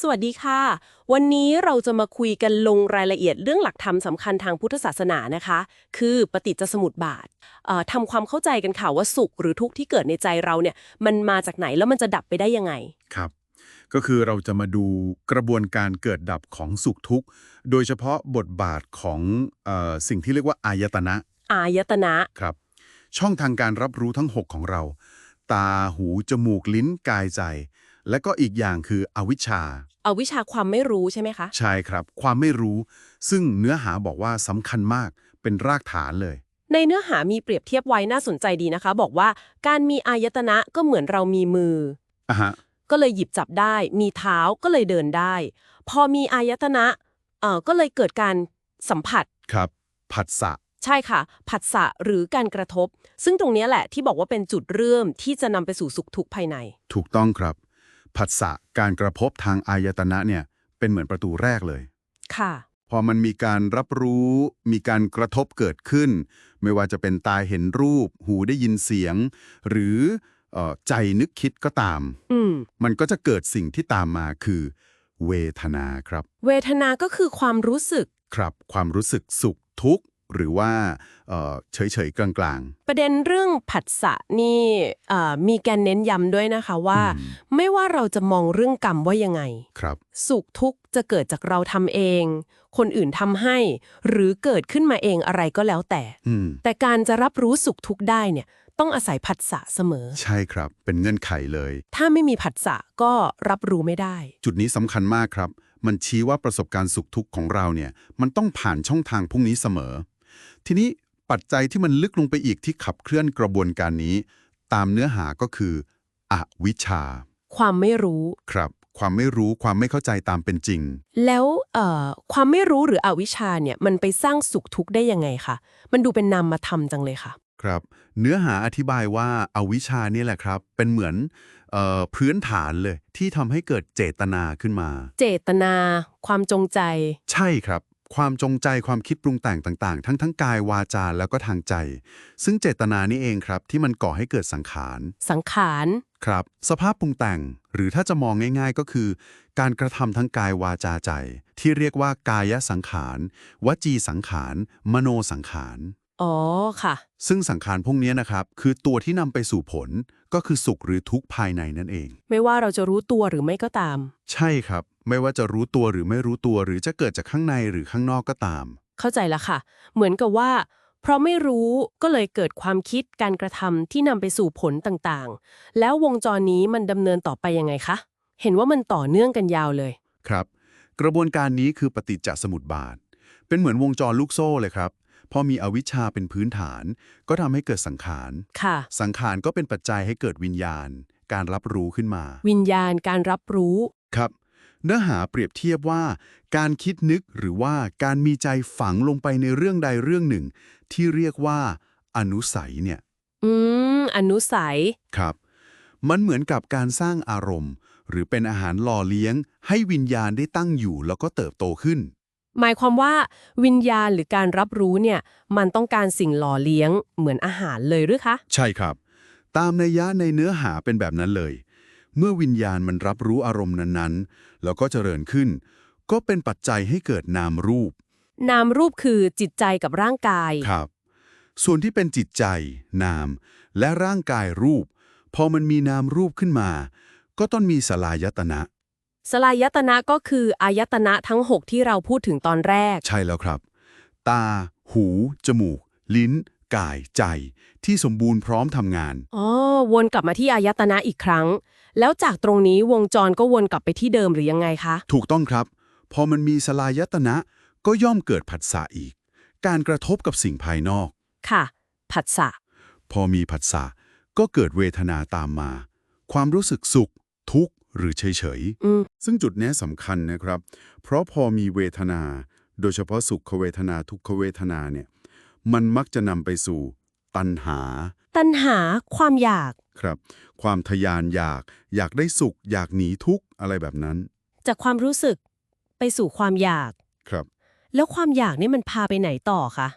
สวัสดีค่ะ วันนี้เราจะมาคุยกันลงรายละเอียดเรื่องหลักธรรมสำคัญทางพุทธศาสนานะคะ คือปฏิจจสมุปบาทเอ่อทำความเข้าใจกันค่ะว่าสุขหรือทุกข์ที่เกิดในใจเราเนี่ย มันมาจากไหนแล้วมันจะดับไปได้ยังไง ครับ ก็คือเราจะมาดูกระบวนการเกิดดับของสุขทุกข์ โดยเฉพาะบทบาทของเออสิ่งที่เรียกว่าอายตนะ อายตนะ ครับ ช่องทางการรับรู้ทั้ง 6 ของเรา ตา หู จมูก ลิ้น กาย ใจ และก็อีกอย่างคืออวิชชาเอาวิชาความไม่รู้ใช่ไหมคะ ใช่ครับ ความไม่รู้ ซึ่งเนื้อหาบอกว่าสำคัญมากเป็นรากฐานเลย ในเนื้อหามีเปรียบเทียบไว้น่าสนใจดีนะคะ บอกว่าการมีอายตนะก็เหมือนเรามีมือ อะฮะ ก็เลยหยิบจับได้ มีเท้าก็เลยเดินได้ พอมีอายตนะเอ่อก็เลยเกิดการสัมผัส ครับ ผัสสะ ใช่ค่ะ ผัสสะหรือการกระทบ ซึ่งตรงเนี้ยแหละที่บอกว่าเป็นจุดเริ่มที่จะนำไปสู่สุขทุกข์ภายใน ถูกต้องครับ ผัสสะการกระทบทางอายตนะเนี่ยเป็นเหมือนประตูแรกเลย ค่ะ พอมันมีการรับรู้ มีการกระทบเกิดขึ้น ไม่ว่าจะเป็นตาเห็นรูป หูได้ยินเสียง หรือเออใจนึกคิดก็ตามอืมมันก็จะเกิดสิ่งที่ตามมาคือ เวทนาครับ เวทนาก็คือความรู้สึก ครับ ความรู้สึกสุขทุกข์ หรือว่าเอ่อเฉยๆกลางประเด็นเรื่องผัสสะนี่เอ่อมีการเน้นย้ำด้วยนะคะว่าอืมไม่ว่าเราจะมองเรื่องกรรมว่ายังไงๆครับสุขทุกข์จะเกิดจากเราทำเอง คนอื่นทำให้ หรือเกิดขึ้นมาเองอะไรก็แล้วแต่อืมแต่การจะรับรู้สุขทุกข์ได้เนี่ยต้องอาศัยผัสสะเสมอ ใช่ครับ เป็นเงื่อนไขเลย ถ้าไม่มีผัสสะก็รับรู้ไม่ได้ จุดนี้สำคัญมากครับ มันชี้ว่าประสบการณ์สุขทุกข์ของเราเนี่ย มันต้องผ่านช่องทางพวกนี้เสมอ ทีนี้ปัจจัยที่มันลึกลงไปอีกที่ขับเคลื่อนกระบวนการนี้ ตามเนื้อหาก็คือ อวิชชา ความไม่รู้ ครับ ความไม่รู้ความไม่เข้าใจตามเป็นจริง แล้วเอ่อความไม่รู้หรืออวิชชาเนี่ยมันไปสร้างสุขทุกข์ได้ยังไงคะมันดูเป็นนามธรรมจังเลยค่ะ ครับ เนื้อหาอธิบายว่าอาวิชชาเนี่ยแหละครับ เป็นเหมือนเออพื้นฐานเลยที่ทำให้เกิดเจตนาขึ้นมา เจตนา ความจงใจ ใช่ครับ ความจงใจความคิดปรุงแต่งต่างๆ ทั้งทั้งกายวาจาแล้วก็ทางใจ ซึ่งเจตนานี่เองครับ ที่มันก่อให้เกิดสังขาร สังขาร ครับ สภาพปรุงแต่ง หรือถ้าจะมองง่าย ๆ ก็คือ การกระทำทั้งกายวาจาใจ ที่เรียกว่ากายสังขาร วจีสังขาร มโนสังขาร อ๋อค่ะ ซึ่งสังขารพวกนี้นะครับ คือตัวที่นำไปสู่ผลก็คือสุขหรือทุกข์ภายในนั่นเอง ไม่ว่าเราจะรู้ตัวหรือไม่ก็ตาม ใช่ครับ ไม่ว่าจะรู้ตัวหรือไม่รู้ตัว หรือจะเกิดจากข้างในหรือข้างนอกก็ตาม เข้าใจแล้วค่ะ เหมือนกับว่า เพราะไม่รู้ก็เลยเกิดความคิดการกระทำที่นำไปสู่ผลต่างๆ แล้ววงจรนี้มันดำเนินต่อไปยังไงคะ เห็นว่ามันต่อเนื่องกันยาวเลย ครับ กระบวนการนี้คือปฏิจจสมุปบาท เป็นเหมือนวงจรลูกโซ่เลยครับ พอมีอวิชชาเป็นพื้นฐาน ก็ทำให้เกิดสังขารค่ะ สังขารก็เป็นปัจจัยให้เกิดวิญญาณ การรับรู้ขึ้นมา วิญญาณการรับรู้ ครับ เนื้อหาเปรียบเทียบว่า การคิดนึกหรือว่าการมีใจฝังลงไปในเรื่องใดเรื่องหนึ่ง ที่เรียกว่า อนุสัยเนี่ย อืม อนุสัย ครับ มันเหมือนกับการสร้างอารมณ์ หรือเป็นอาหารหล่อเลี้ยง ให้วิญญาณได้ตั้งอยู่แล้วก็เติบโตขึ้น หมายความว่าวิญญาณหรือการรับรู้เนี่ยมันต้องการสิ่งหล่อเลี้ยงเหมือนอาหารเลยหรือคะ ใช่ครับ ตามนัยยะในเนื้อหาเป็นแบบนั้นเลย เมื่อวิญญาณมันรับรู้อารมณ์นั้นๆ แล้วก็เจริญขึ้น ก็เป็นปัจจัยให้เกิดนามรูป นามรูปคือจิตใจกับร่างกาย ครับ ส่วนที่เป็นจิตใจ นาม และร่างกายรูป พอมันมีนามรูปขึ้นมา ก็ต้องมีสลายตนะ สลายตนะก็คืออายตนะทั้ง 6 ที่เราพูดถึงตอนแรก ใช่แล้วครับ ตา หู จมูก ลิ้น กาย ใจ ที่สมบูรณ์พร้อมทำงาน อ๋อ วนกลับมาที่อายตนะอีกครั้ง แล้วจากตรงนี้วงจรก็วนกลับไปที่เดิมหรือยังไงคะ ถูกต้องครับ พอมันมีสลายตนะก็ย่อมเกิดผัสสะอีก การกระทบกับสิ่งภายนอก ค่ะ ผัสสะ พอมีผัสสะก็เกิดเวทนาตามมา ความรู้สึกสุข ทุกข์ หรือเฉยอืมๆซึ่งจุดเนี้ยสำคัญนะครับ เพราะพอมีเวทนา โดยเฉพาะสุขเวทนาทุกขเวทนาเนี่ย มันมักจะนำไปสู่ตัณหา ตัณหาความอยาก ครับ ความทยานอยาก อยากได้สุข อยากหนีทุกข์อะไรแบบนั้น จากความรู้สึกไปสู่ความอยาก ครับ แล้วความอยากนี่มันพาไปไหนต่อคะ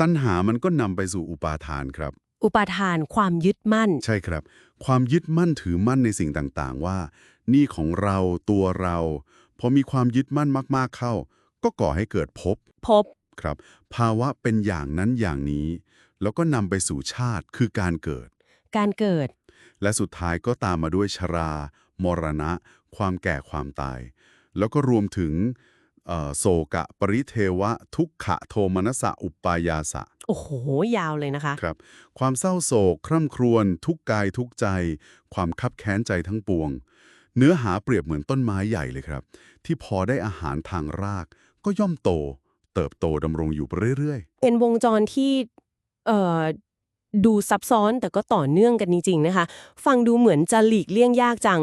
ตัณหามันก็นำไปสู่อุปาทานครับ อุปาทานความยึดมั่น ใช่ครับ ความยึดมั่นถือมั่นในสิ่งต่างๆ ว่า นี่ของเราตัวเราพอมีความยึดมั่นมากๆเข้า ก็ก่อให้เกิดภพพบครับ ภาวะเป็นอย่างนั้นอย่างนี้ แล้วก็นำไปสู่ชาติคือการเกิด การเกิด และสุดท้ายก็ตามมาด้วยชรา มรณะ ความแก่ความตาย แล้วก็รวมถึงเอ่อ โศกะ ปริเทวะ ทุกขะโทมนัสสะอุปปายาสะ โอ้โห ยาวเลยนะคะ ครับ ความเศร้าโศก คร่ำครวญ ทุกกายทุกใจ ความคับแค้นใจทั้งปวง เนื้อหาเปรียบเหมือนต้นไม้ใหญ่เลยครับ ที่พอได้อาหารทางราก ก็ย่อมโต เติบโตดำรงอยู่ไปเรื่อยเป็นวงจรที่เอ่อดูซับซ้อนแต่ก็ต่อเนื่องกันจริงๆนะคะ ฟังดูเหมือนจะหลีกเลี่ยงยากจัง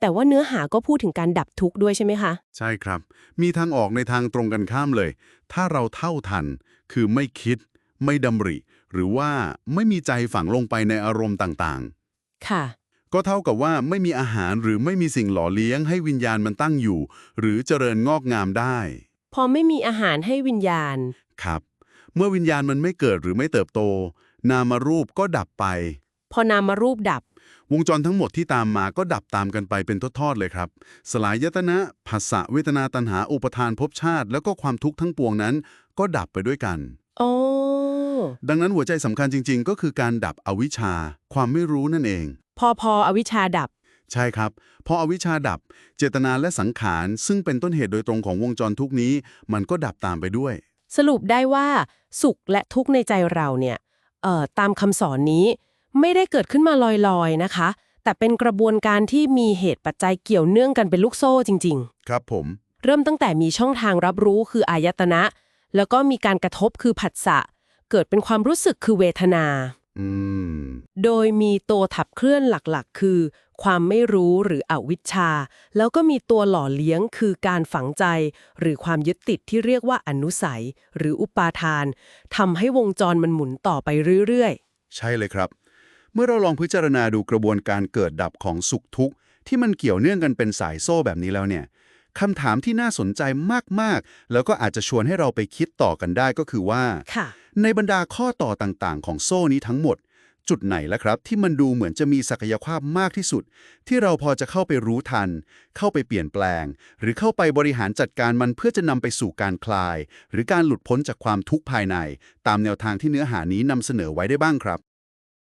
แต่ว่าเนื้อหาก็พูดถึงการดับทุกข์ด้วยใช่ไหมคะๆใช่ครับ มีทางออกในทางตรงกันข้ามเลย ถ้าเราเท่าทัน คือไม่คิด ไม่ดำริ หรือว่าไม่มีใจฝังลงไปในอารมณ์ต่างๆ ค่ะ ก็เท่ากับว่าไม่มีอาหารหรือไม่มีสิ่งหล่อเลี้ยงให้วิญญาณมันตั้งอยู่ หรือเจริญงอกงามได้ พอไม่มีอาหารให้วิญญาณ ครับ เมื่อวิญญาณมันไม่เกิดหรือไม่เติบโต นามารูปก็ดับไป พอนามารูปดับ วงจรทั้งหมดที่ตามมาก็ดับตามกันไปเป็นทอดๆเลยครับ สลายยตนะภาษะเวทนาตัณหาอุปทานภพชาติ แล้วก็ความทุกข์ทั้งปวงนั้น ก็ดับไปด้วยกันโอ้ดังนั้นหัวใจสำคัญจริง ๆ ก็คือการดับอวิชชา ความไม่รู้นั่นเอง พอพออวิชชาดับ ใช่ครับ พออวิชชาดับ เจตนาและสังขาร ซึ่งเป็นต้นเหตุโดยตรงของวงจรทุกนี้ มันก็ดับตามไปด้วย สรุปได้ว่า สุขและทุกข์ในใจเราเนี่ยเอ่อตามคำสอนนี้ ไม่ได้เกิดขึ้นมาลอยๆนะคะ แต่เป็นกระบวนการที่มีเหตุปัจจัยเกี่ยวเนื่องกันเป็นลูกโซ่จริงครับผมๆเริ่มตั้งแต่มีช่องทางรับรู้คืออายตนะ แล้วก็มีการกระทบคือผัสสะ เกิดเป็นความรู้สึกคือเวทนาอืมโดยมีตัวขับเคลื่อนหลักๆ คือ ความไม่รู้หรืออวิชชา แล้วก็มีตัวหล่อเลี้ยงคือการฝังใจ หรือความยึดติดที่เรียกว่าอนุสัย หรืออุปาทานทำให้วงจรมันหมุนต่อไปเรื่อยใช่เลยครับเมื่อเราลองพิจารณาดูกระบวนการเกิดดับของสุขทุกข์ที่มันเกี่ยวเนื่องกันเป็นสายโซ่แบบนี้แล้วเนี่ยคำถามที่น่าสนใจมาก ๆ แล้วก็อาจจะชวนให้เราไปคิดต่อกันได้ก็คือว่าๆค่ะในบรรดาข้อต่อต่างๆ ของโซ่นี้ทั้งหมด จุดไหนล่ะครับ ที่มันดูเหมือนจะมีศักยภาพมากที่สุด ที่เราพอจะเข้าไปรู้ทัน เข้าไปเปลี่ยนแปลง หรือเข้าไปบริหารจัดการมันเพื่อจะนำไปสู่การคลาย หรือการหลุดพ้นจากความทุกข์ภายใน ตามแนวทางที่เนื้อหานี้นำเสนอไว้ได้บ้างครับ